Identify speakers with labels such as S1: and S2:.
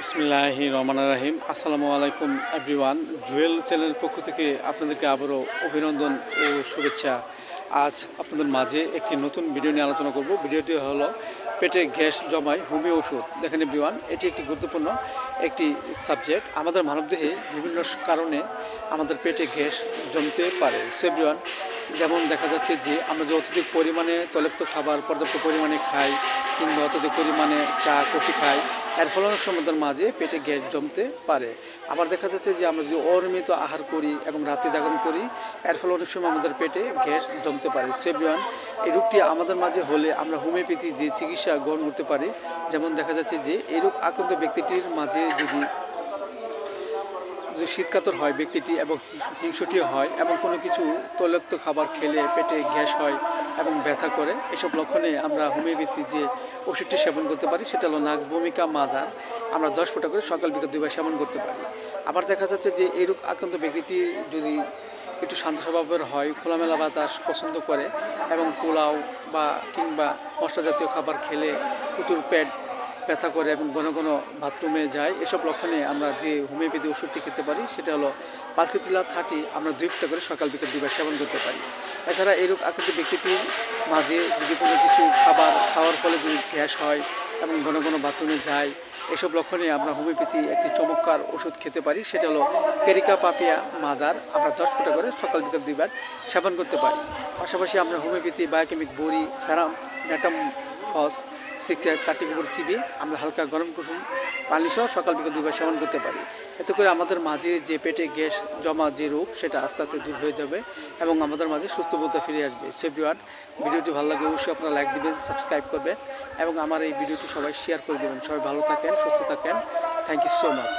S1: বিসমিল্লাহি রহমান রাহিম। আসসালামু আলাইকুম, এভরিওয়ান। জুয়েল চ্যানেলের পক্ষ থেকে আপনাদেরকে আবারও অভিনন্দন ও শুভেচ্ছা। আজ আপনাদের মাঝে একটি নতুন ভিডিও নিয়ে আলোচনা করব। ভিডিওটি হলো পেটে গ্যাস জমায় হোমিও ওষুধ। দেখেন এভরিওয়ান, এটি একটি গুরুত্বপূর্ণ একটি সাবজেক্ট। আমাদের মানবদেহে বিভিন্ন কারণে আমাদের পেটে গ্যাস জমতে পারে। সো এভরিওয়ান যেমন দেখা যাচ্ছে যে আমরা যে অত্যধিক পরিমাণে তৈলাক্ত খাবার, পর্যাপ্ত পরিমাণে খাই কিংবা অত্যধিক পরিমাণে চা, কফি খাই, এর ফলে অনেক সময় মাঝে পেটে গ্যাস জমতে পারে। আবার দেখা যাচ্ছে যে আমরা যদি অনিয়মিত আহার করি এবং রাতে জাগরণ করি, এর ফলে অনেক সময় আমাদের পেটে গ্যাস জমতে পারে। সেভিয়ান এই রোগটি আমাদের মাঝে হলে আমরা হোমিওপ্যাথি যে চিকিৎসা গ্রহণ করতে পারি, যেমন দেখা যাচ্ছে যে এই রোগ আক্রান্ত ব্যক্তিটির মাঝে যদি যদি শীতকাতর হয় ব্যক্তিটি এবং হিংসুটি হয় এবং কোনো কিছু তৈলাক্ত খাবার খেলে পেটে গ্যাস হয় এবং ব্যথা করে, এসব লক্ষণে আমরা হোমিওপ্যাথি যে ওষুধটি সেবন করতে পারি সেটা হলো নাক্স, ভূমিকা, মাদার। আমরা দশ ফোঁটা করে সকাল বিকাল দুইবার সেবন করতে পারি। আবার দেখা যাচ্ছে যে এই রোগ আক্রান্ত ব্যক্তিটি যদি একটু শান্ত স্বভাবের হয়, খোলামেলা বাতাস পছন্দ করে এবং পোলাও বা কিংবা মশলা জাতীয় খাবার খেলে প্রচুর পেট ব্যথা করে এবং ঘন ঘন বাথরুমে যায়, এসব লক্ষণে আমরা যে হোমিওপ্যাথি ওষুধটি খেতে পারি, সেটা হলো পালসিটিলা থার্টি আমরা দুই ফুটা করে সকাল বিকেল দুবার সেবন করতে পারি। এছাড়া এই রোগ আক্রান্ত ব্যক্তিটির মাঝে যদি কোনো কিছু খাবার খাওয়ার ফলে যদি গ্যাস হয় এবং ঘন ঘন বাথরুমে যায়, এসব লক্ষণে আমরা হোমিওপ্যাথি একটি চমৎকার ওষুধ খেতে পারি, সেটা হলো কেরিকা পাপিয়া মাদার, আমরা দশ ফুটা করে সকাল বিকেল দুইবার সেবন করতে পারি। পাশাপাশি আমরা হোমিওপ্যাথি, বায়োকেমিক বড়ি, ফেরাম ম্যাটাম ফস চারটি কুকুর চিবি আমরা হালকা গরম কুসুম পানি সহ সকাল বিকেল দুইবার সেবন করতে পারি। এতে করে আমাদের মাঝে যে পেটে গ্যাস জমা যে রোগ, সেটা আস্তে আস্তে দূর হয়ে যাবে এবং আমাদের মাঝে সুস্থ বোধা ফিরে আসবে। সেভিওয়ান ভিডিওটি ভালো লাগলে অবশ্যই আপনারা লাইক দিবেন সাবস্ক্রাইব করবেন এবং আমার এই ভিডিওটি সবাই শেয়ার করে দেবেন। সবাই ভালো থাকেন, সুস্থ থাকেন। Thank you so much